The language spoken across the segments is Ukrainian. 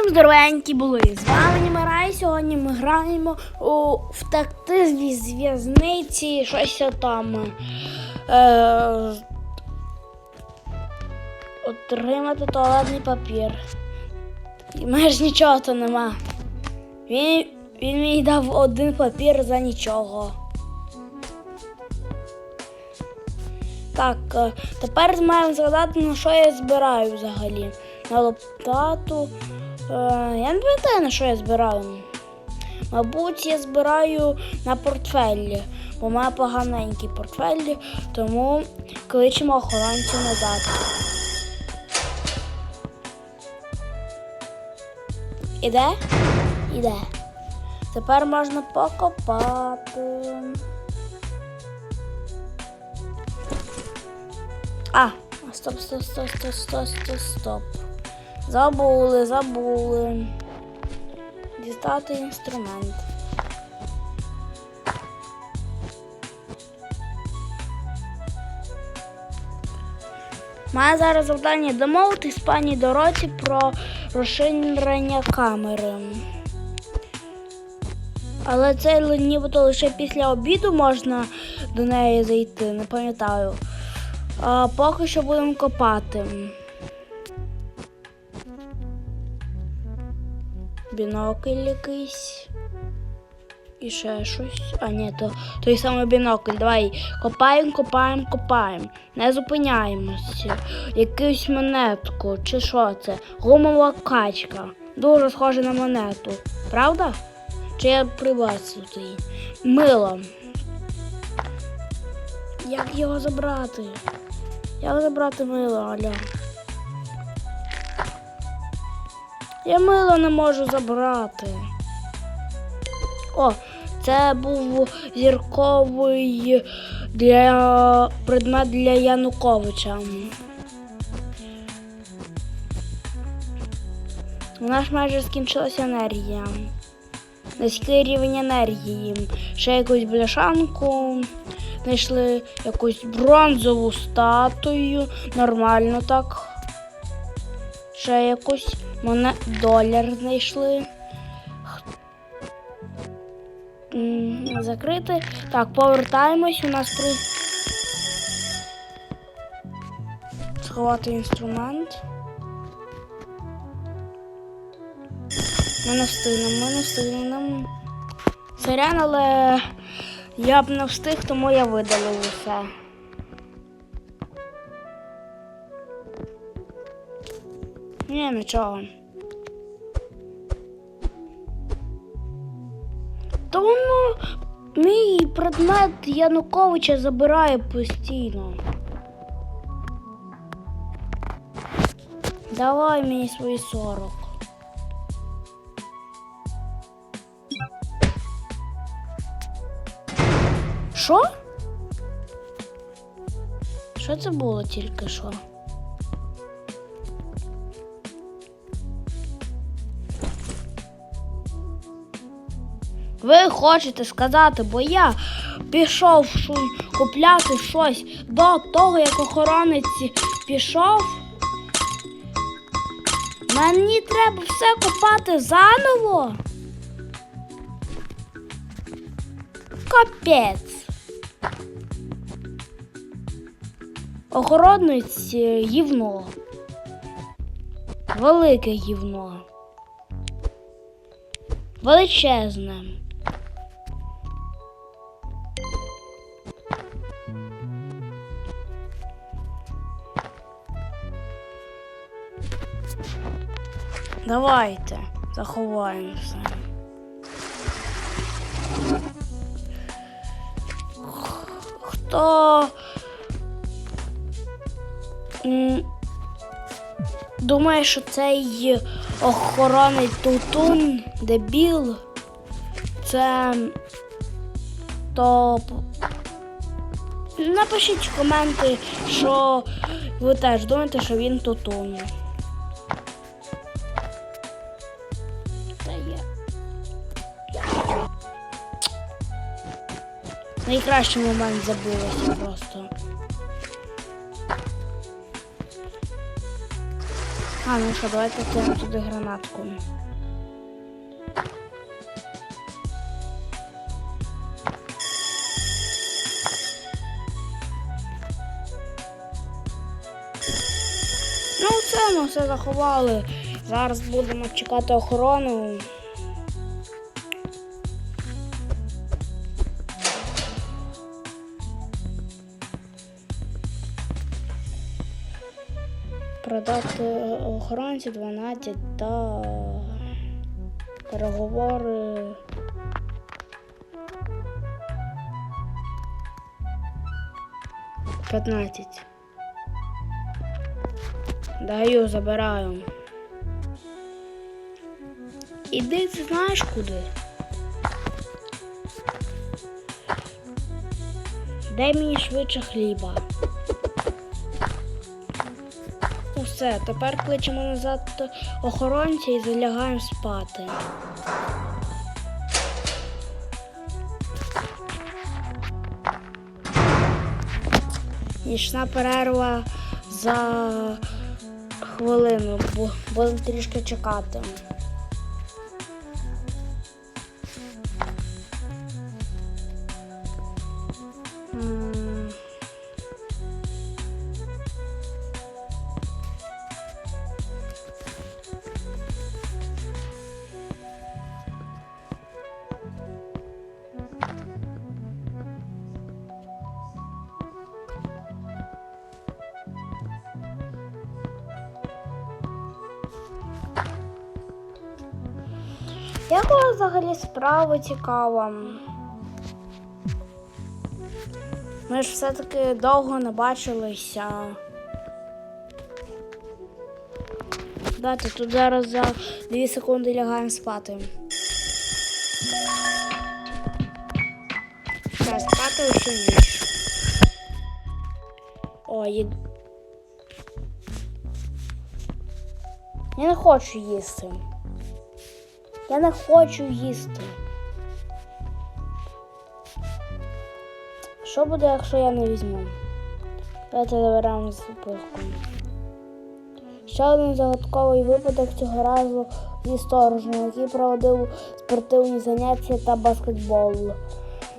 Всім здоровенькі були! З вами Німарай. Сьогодні ми граємо у втекти з в'язниці, щось там. Е, отримати туалетний папір. І майже нічого то нема. Він, він мені дав один папір за нічого. Так, е, тепер маємо згадати, на що я збираю взагалі. На лопату. Е, я не пам'ятаю, на що я збираю. Мабуть, я збираю на портфелі, бо в мене поганенький портфель, тому кличемо охоронців назад. Іде? Іде. Тепер можна покопати. А, стоп, стоп, стоп, стоп, стоп, стоп, стоп. Забули, забули. Дістати інструмент. Має зараз завдання домовитись з пані Дороті про розширення камери. Але це нібито лише після обіду можна до неї зайти, не пам'ятаю. А поки що будемо копати. Бінокль якийсь. І ще щось. А, ні, то той самий бінокль. Давай копаємо, копаємо, копаємо. Не зупиняємося. Якусь монетку, чи що це? Гумова качка. Дуже схоже на монету. Правда? Чи я прибачив її? Мило. Як його забрати? Як забрати мило, Аля? Я мило не можу забрати. О, це був зірковий для предмет для Януковича. У нас майже скінчилася енергія. Низький рівень енергії. Ще якусь бляшанку. Знайшли якусь бронзову статую. Нормально так. Ще якусь моне... доляр знайшли. Закрити. Так, повертаємось. У нас при. Сховати інструмент. Ми не встигнемо, ми не встигнемо. Сорян, але я б не встиг, тому я видалив усе. Ні, нічого. Воно мій предмет Януковича забирає постійно. Давай мені свої 40. Що? Що це було тільки що? Ви хочете сказати, бо я пішов купляти щось до того, як охоронець пішов. Мені треба все купати заново. Капець. Охоронець е, гівно. Велике гівно. Величезне. Давайте заховаємося. Хто м, думає, що цей охоронець Тутун дебіл, це то напишіть в коменти, що ви теж думаєте, що він Тутун. Найкращий момент забулося просто. А, ну що, давайте кинемо туди гранатку. Ну, все, ми все заховали. Зараз будемо чекати охорону. Продати охоронці 12 та переговори. П'ятнадцять. Даю, забираю. Іди, ти знаєш куди? Дай мені швидше хліба. Все, тепер кличемо назад охоронця і залягаємо спати. Нічна перерва за хвилину, бо будемо трішки чекати. Як у вас взагалі справа цікава? Ми ж все-таки довго не бачилися. Дайте тут зараз за 2 секунди лягаємо спати. Все, спати усю ніч. О, їд... Я не хочу їсти. Я не хочу їсти. Що буде, якщо я не візьму? Давайте заберемо записку. Ще один загадковий випадок цього разу зі сторожем, який проводив спортивні заняття та баскетбол.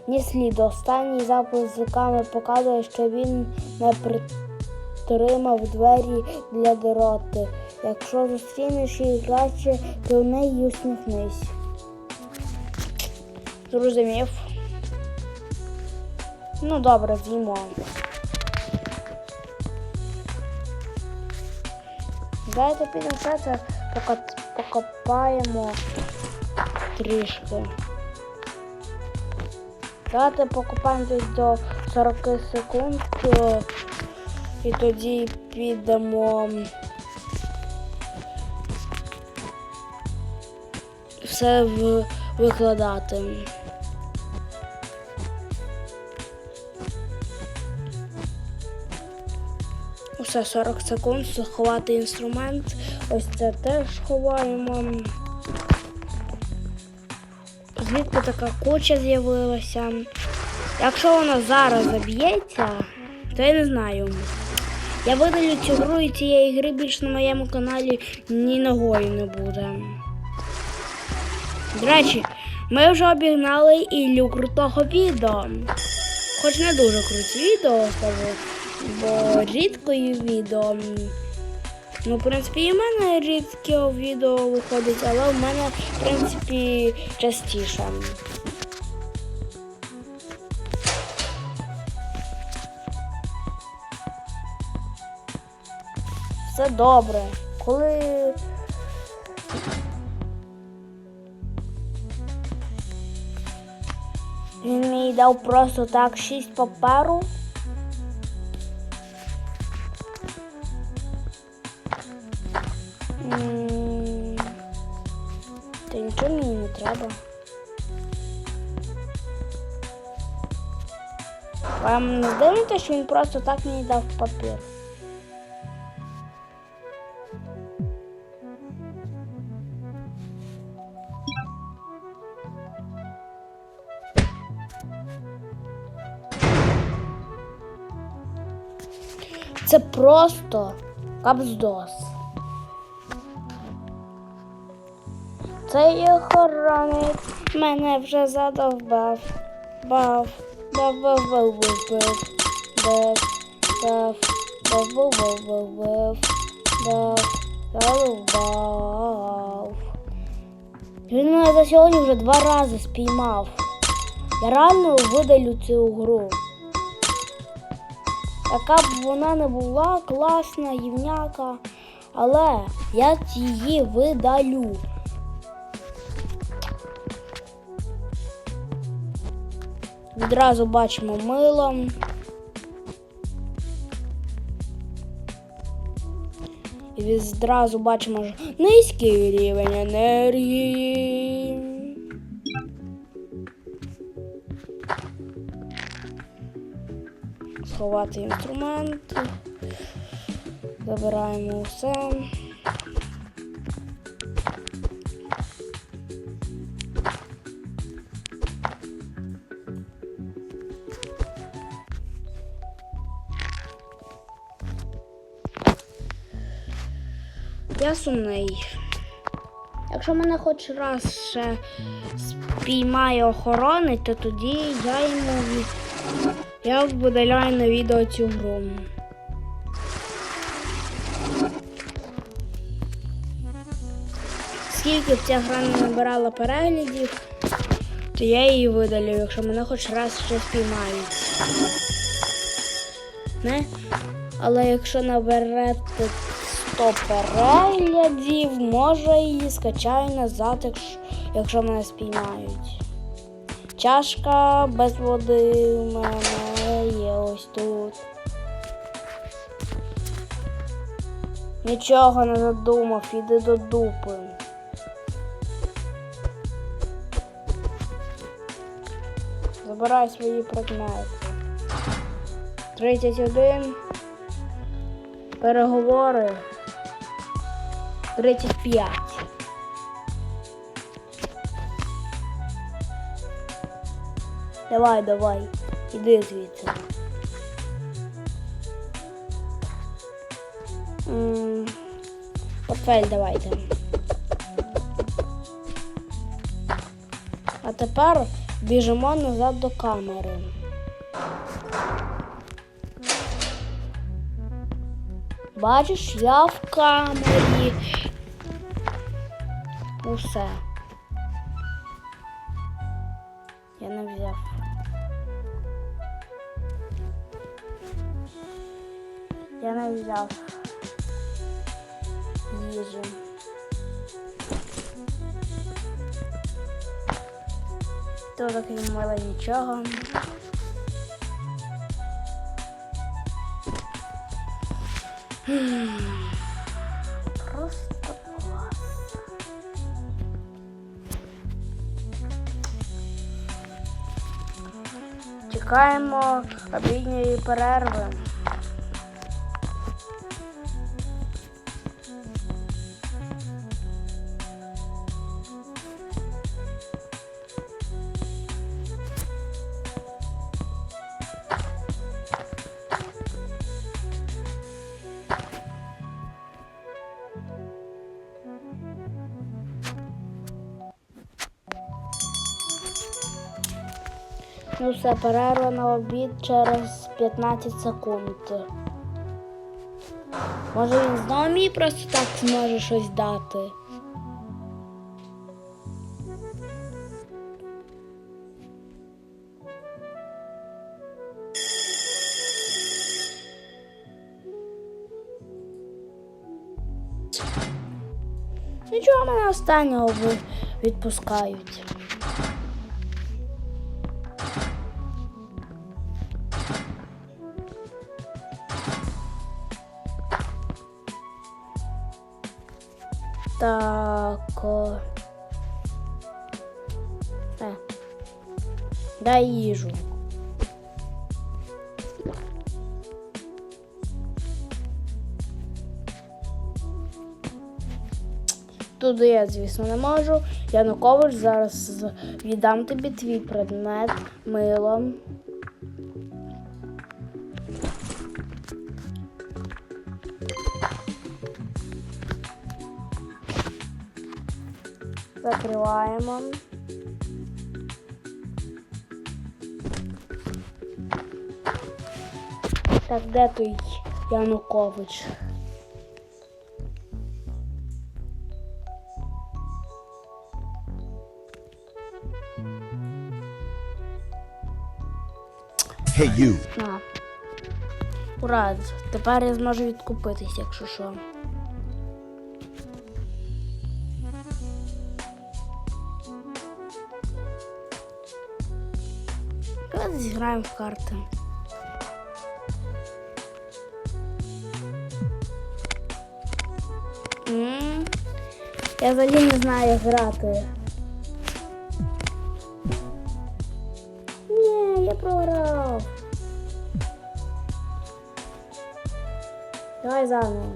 Ні слід. Останній запис з язиками показує, що він не притримав двері для дороти. Якщо зустрінеш її краще, то в неї усміхнись. Зрозумів. Ну добре, з'їмо. Давайте підемо це покопаємо трішки. Давайте покопаємо десь до 40 секунд е, і тоді підемо все в- викладати. Усе 40 секунд, заховати інструмент. Ось це теж ховаємо. Звідки така куча з'явилася? Якщо вона зараз заб'ється, то я не знаю. Я видалю цю гру і цієї гри більше на моєму каналі ні ногою не буде. До речі, ми вже обігнали Іллю крутого відео. Хоч не дуже круті відео, кажу, бо рідко є відео. Ну, в принципі, і в мене рідке відео виходить, але в мене, в принципі, частіше. Все добре. Коли він мені дав просто так шість паперу. М, Та нічого мені не треба. Вам не здивуєте, що він просто так мені дав папір? Просто капздос. Цей охоронець мене вже задовбав. Бав, бав, бав, бав, бав, бав, бав, бав, бав, бав, бав, бав, бав, задовбав. Він мене за сьогодні вже два рази спіймав. Я реально видалю цю гру. Яка б вона не була класна, гівняка, але я її видалю. Відразу бачимо мило. І відразу бачимо низький рівень енергії. Сховати інструмент. Забираємо все. Я сумний. Якщо мене хоч раз ще спіймає охорони, то тоді я йому від... я видаляю на відео цю гру. Скільки б ця гра не набирала переглядів, то я її видалю, якщо мене хоч раз ще спіймають. Не? Але якщо наберете 100 переглядів, може її скачаю назад, якщо, мене спіймають. Чашка без води у мене ось тут. Нічого не задумав, іди до дупи. Забирай свої предмети. 31. Переговори. 35. Давай, давай, іди звідси. Портфель давайте. А тепер біжимо назад до камери. Бачиш, я в камері. Усе. Я не взяв. Я не взяв їжу. То таке мило нічого. Просто клас. Чекаємо обідньої перерви. Все, перерва на обід через 15 секунд. Може він знову мені просто так зможе щось дати. Нічого мене останнього відпускають. Так. Е. Дай їжу. Туди я, звісно, не можу. Янукович зараз віддам тобі твій предмет милом. Закриваємо. Так, де той Янукович? Hey, you. А. Ура, тепер я зможу відкупитись, якщо що. Давайте зіграємо в карти. М, Я взагалі не знаю, як грати. Ні, я програв. Давай заново.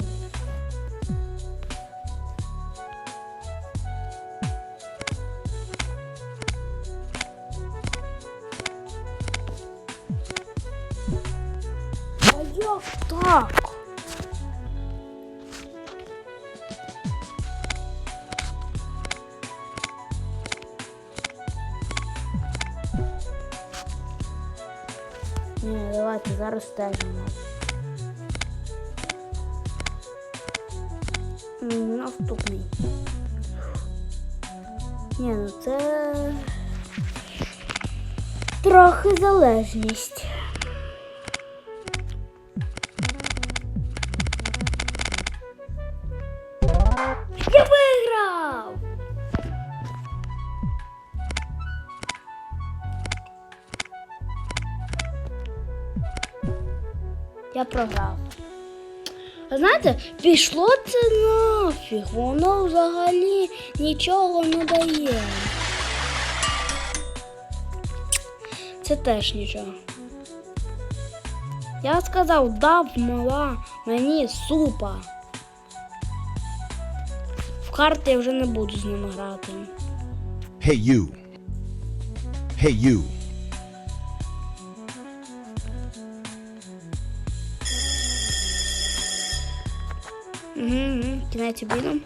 Зараз стежимо. Наступний. Ні, ну це трохи залежність. Знаєте, пішло це нафіг, воно взагалі нічого не дає. Це теж нічого. Я сказав, дав мала мені супа. В карти я вже не буду з ними грати. Hey, you. Hey, you. Кінець обіду.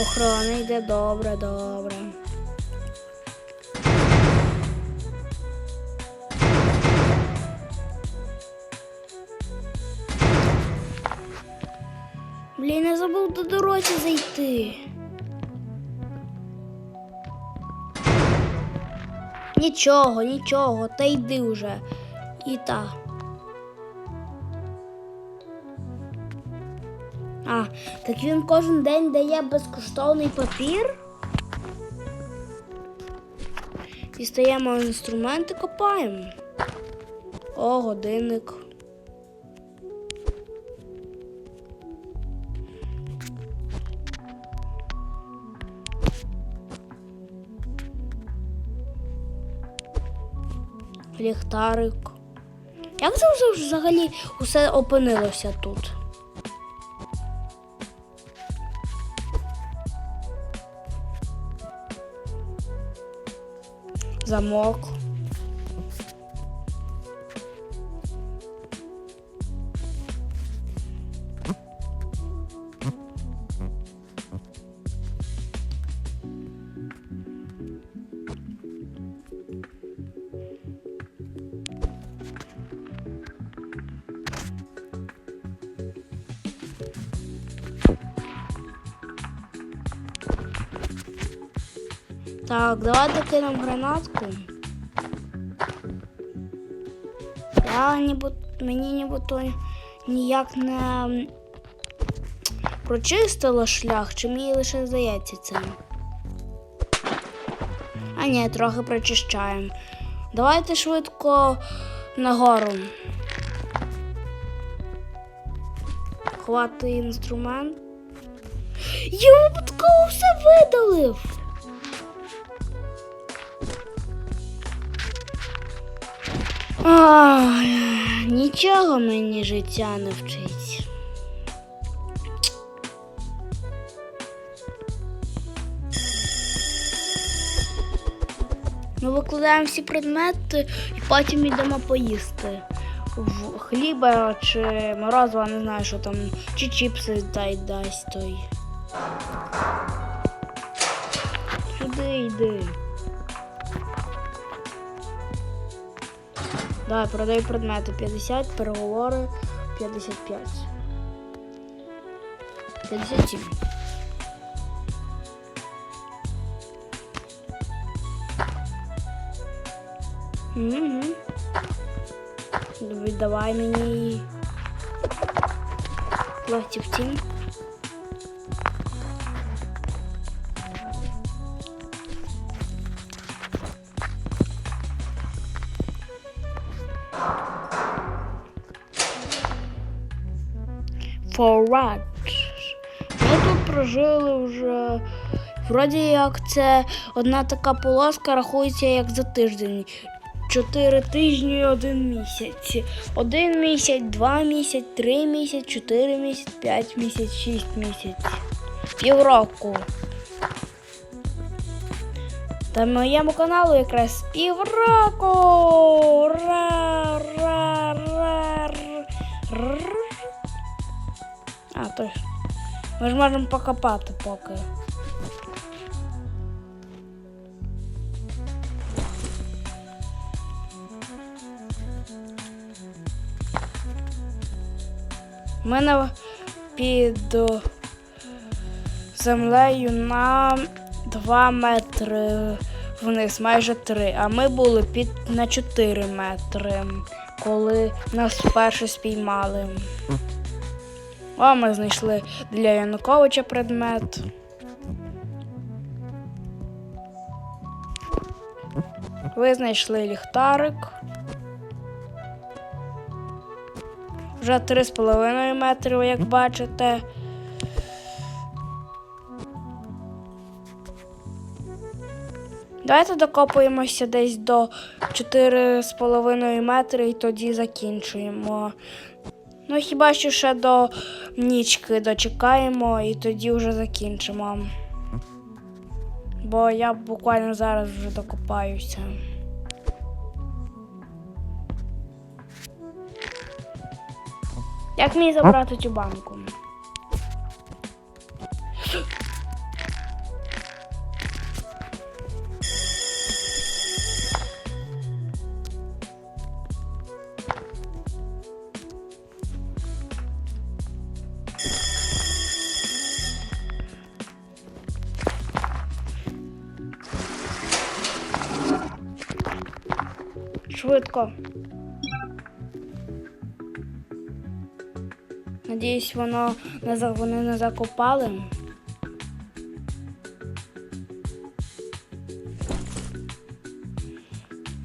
Охорона йде добре, добре. Блін, я забув до дорозі зайти. Нічого, нічого, та йди вже. І та. А, так він кожен день дає безкоштовний папір. Дістаємо інструменти, копаємо. О, годинник. Ліхтарик. Як це вже взагалі усе опинилося тут? Замок. Кинемо гранатку. Я ніби, мені нібито ніяк не прочистило шлях, чи мені лише здається це. А ні, трохи прочищаємо. Давайте швидко нагору. Хвати інструмент. Я випадково все видалив. Ай, нічого мені життя не вчить. Ми викладаємо всі предмети і потім йдемо поїсти. В хліба чи морозива, не знаю, що там, чи чіпси дай дасть той. Йди, йди. Давай, продай предмети 50, переговори 55. 57. Угу. Віддавай мені пластівці. Forward. Ми тут прожили вже. Вроді як це одна така полоска рахується як за тиждень. Чотири тижні і один місяць. Один місяць, два місяць, три місяць, чотири місяць, п'ять місяць, шість місяць. Півроку. Та моєму каналу якраз півроку. Ра, ра, ра, А. Ми ж можемо покопати поки. У мене під землею на 2 метри вниз, майже 3. А ми були під на 4 метри, коли нас вперше спіймали. О, ми знайшли для Януковича предмет. Ви знайшли ліхтарик. Вже 3,5 метри, як бачите. Давайте докопуємося десь до 4,5 метри і тоді закінчуємо. Ну, хіба що ще до нічки дочекаємо і тоді вже закінчимо. Бо я буквально зараз вже докопаюся. Як мені забрати цю банку? Швидко. Надіюсь, воно не вони не закопали.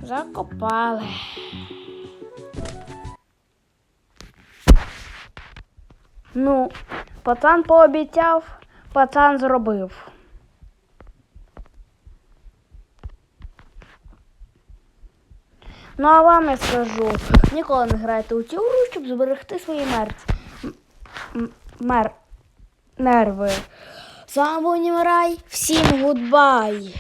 Закопали. Ну, пацан пообіцяв, пацан зробив. Ну, а вам я скажу, ніколи не грайте у цю гру, щоб зберегти свої мерці. Мер... Нерви. З вами був Німрай. Всім гудбай!